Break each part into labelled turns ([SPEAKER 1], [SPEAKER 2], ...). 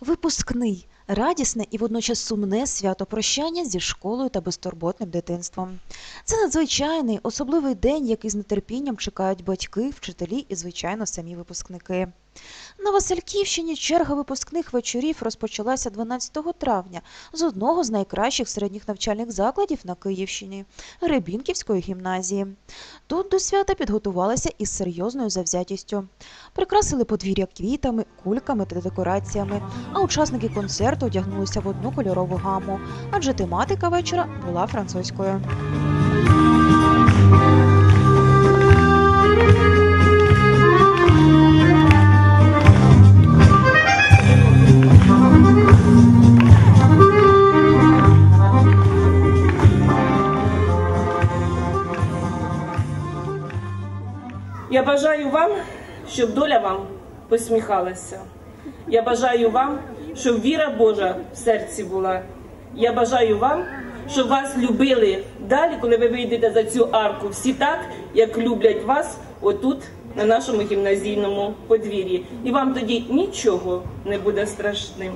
[SPEAKER 1] Випускний радісне і водночас сумне свято прощання зі школою та безтурботним дитинством. Це надзвичайний, особливий день, який з нетерпінням чекають батьки, вчителі і, звичайно, самі випускники. На Васильківщині черга випускних вечорів розпочалася 12 травня з одного з найкращих середніх навчальних закладів на Київщині Рибінківської гімназії. Тут до свята підготувалися із серйозною завзятістю. Прикрасили подвір'я квітами, кульками та декораціями, а учасники концерту одягнулися в одну кольорову гаму, адже тематика вечора була французькою.
[SPEAKER 2] Я бажаю вам, щоб доля вам посміхалася. Я бажаю вам, щоб віра Божа в серці була. Я бажаю вам, щоб вас любили далі, коли ви вийдете за цю арку, всі так, як люблять вас отут, на нашому гімназійному подвір'ї. І вам тоді нічого не буде страшним.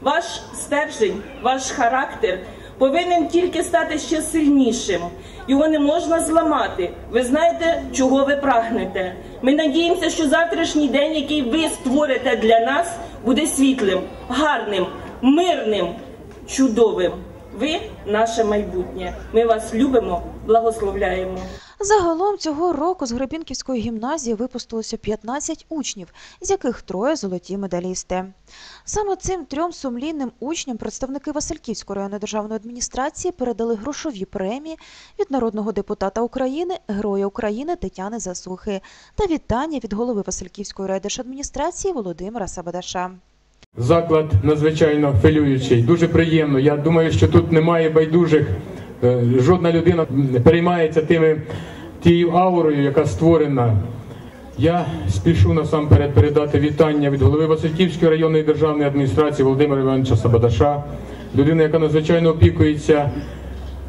[SPEAKER 2] Ваш стержень, ваш характер повинен тільки стати ще сильнішим. Його не можна зламати. Ви знаєте, чого ви прагнете. Ми надіємося, що завтрашній день, який ви створите для нас, буде світлим, гарним, мирним, чудовим. Ви наше майбутнє. Ми вас любимо, благословляємо.
[SPEAKER 1] Загалом цього року з Гребінківської гімназії випустилося 15 учнів, з яких троє золоті медалісти. Саме цим трьом сумлінним учням представники Васильківської районної державної адміністрації передали грошові премії від народного депутата України, Героя України Тетяни Засухи та вітання від голови Васильківської райдержадміністрації Володимира Сабадаша.
[SPEAKER 3] Заклад надзвичайно хвилюючий, дуже приємно. Я думаю, що тут немає байдужих. Е, Жодна людина не переймається тими тією аурою, яка створена. Я спішу насамперед передати вітання від голови Васильківської районної державної адміністрації Володимира Івановича Сабадаша, людина, яка надзвичайно опікується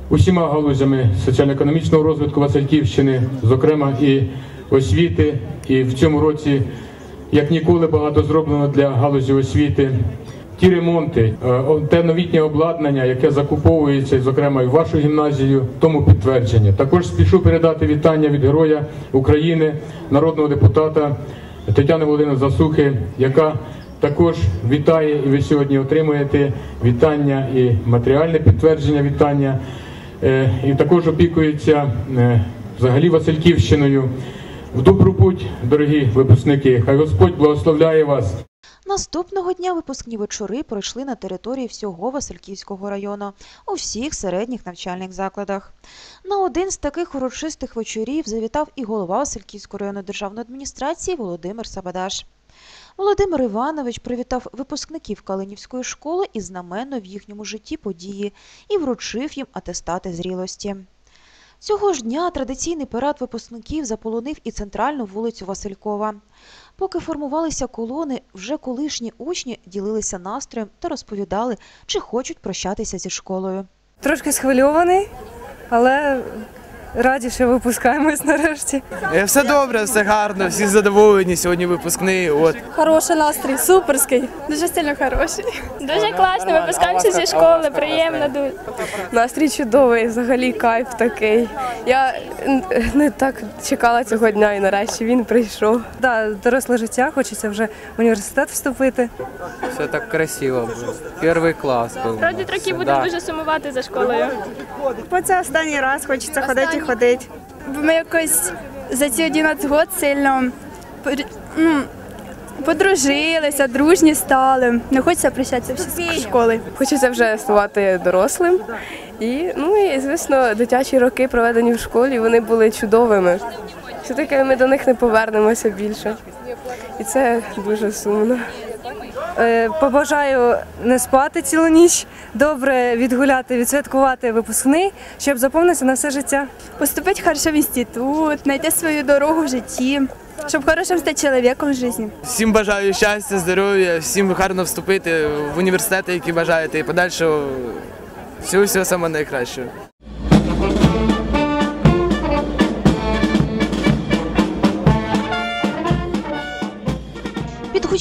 [SPEAKER 3] усіма галузями соціально-економічного розвитку Васильківщини, зокрема і освіти. І в цьому році, як ніколи, багато зроблено для галузі освіти. Ті ремонти, е, те новітнє обладнання, яке закуповується, зокрема і вашу гімназію, тому підтвердження. Також спішу передати вітання від Героя України, народного депутата Тетяни Володимирівни Засухи, яка також вітає, і ви сьогодні отримуєте вітання і матеріальне підтвердження вітання, Е, і також опікується е, взагалі Васильківщиною. В добру путь, дорогі випускники, хай Господь благословляє вас.
[SPEAKER 1] Наступного дня випускні вечори пройшли на території всього Васильківського району у всіх середніх навчальних закладах. На один з таких урочистих вечорів завітав і голова Васильківської районної державної адміністрації Володимир Сабадаш. Володимир Іванович привітав випускників Калинівської школи із знаменної в їхньому житті події і вручив їм атестати зрілості. Цього ж дня традиційний парад випускників заполонив і центральну вулицю Василькова. Поки формувалися колони, вже колишні учні ділилися настроєм та розповідали, чи хочуть прощатися зі школою.
[SPEAKER 4] Трошки схвильований, але раді, що випускаємось нарешті.
[SPEAKER 5] Е, Все добре, все гарно, всі задоволені. Сьогодні випускний. От
[SPEAKER 6] Хороший настрій, суперський, дуже сильно хороший.
[SPEAKER 7] Дуже класно, випускаємося зі школи, приємно дуже.
[SPEAKER 4] Настрій чудовий, взагалі кайф такий. Я не так чекала цього дня і нарешті він прийшов. Да, доросле життя, хочеться вже в університет вступити.
[SPEAKER 5] все так красиво. було. Перший клас був.
[SPEAKER 7] Вроді трохи будемо дуже сумувати за школою.
[SPEAKER 6] Бо це останній раз, хочеться ходити ходити. Бо ми якось за ці 11 років сильно ну, подружилися, дружні стали. Не хочеться прощатися всі з школи.
[SPEAKER 4] Хочеться вже ставати дорослим. І, ну і, звісно, дитячі роки, проведені в школі, вони були чудовими. Все-таки ми до них не повернемося більше. І це дуже сумно. Е, Побажаю не спати цілу ніч, добре відгуляти, відсвяткувати випускний, щоб заповнитися на все життя.
[SPEAKER 6] Поступити хорошо в інститут, знайти свою дорогу в житті, щоб хорошим стати чоловіком в житті.
[SPEAKER 5] Всім бажаю щастя, здоров'я, всім гарно вступити в університети, які бажаєте, і подальшого всього всього самого найкращого.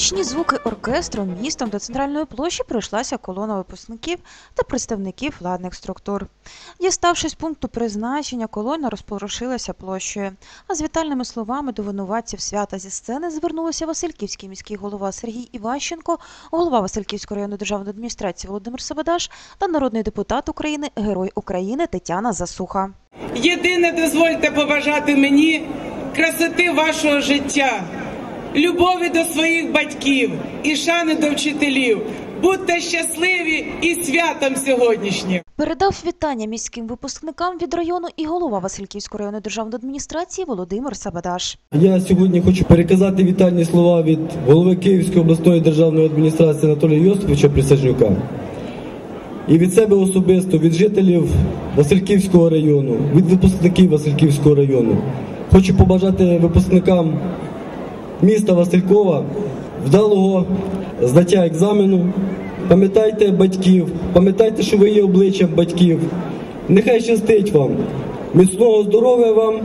[SPEAKER 1] Гучні звуки оркестру містом до центральної площі пройшлася колона випускників та представників владних структур. Діставшись пункту призначення, колона розпорошилася площею. А з вітальними словами до винуватців свята зі сцени звернулися Васильківський міський голова Сергій Іващенко, голова Васильківської районної державної адміністрації Володимир Сабадаш та народний депутат України, герой України Тетяна Засуха.
[SPEAKER 8] Єдине дозвольте побажати мені красоти вашого життя, любові до своїх батьків і шани до вчителів. Будьте щасливі і святом сьогоднішнім.
[SPEAKER 1] Передав вітання міським випускникам від району і голова Васильківської районної державної адміністрації Володимир Сабадаш.
[SPEAKER 9] Я сьогодні хочу переказати вітальні слова від голови Київської обласної державної адміністрації Анатолія Йосиповича Присяжнюка. І від себе особисто, від жителів Васильківського району, від випускників Васильківського району. Хочу побажати випускникам міста Василькова вдалого здаття екзамену. Пам'ятайте батьків, пам'ятайте, що ви є обличчям батьків. Нехай щастить вам, міцного здоров'я вам,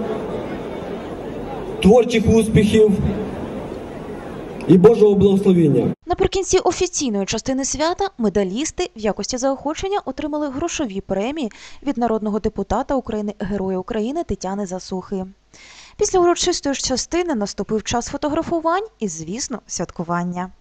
[SPEAKER 9] творчих успіхів і Божого благословіння.
[SPEAKER 1] Наприкінці офіційної частини свята медалісти в якості заохочення отримали грошові премії від народного депутата України, Героя України Тетяни Засухи. Після урочистої ж частини наступив час фотографувань і, звісно, святкування.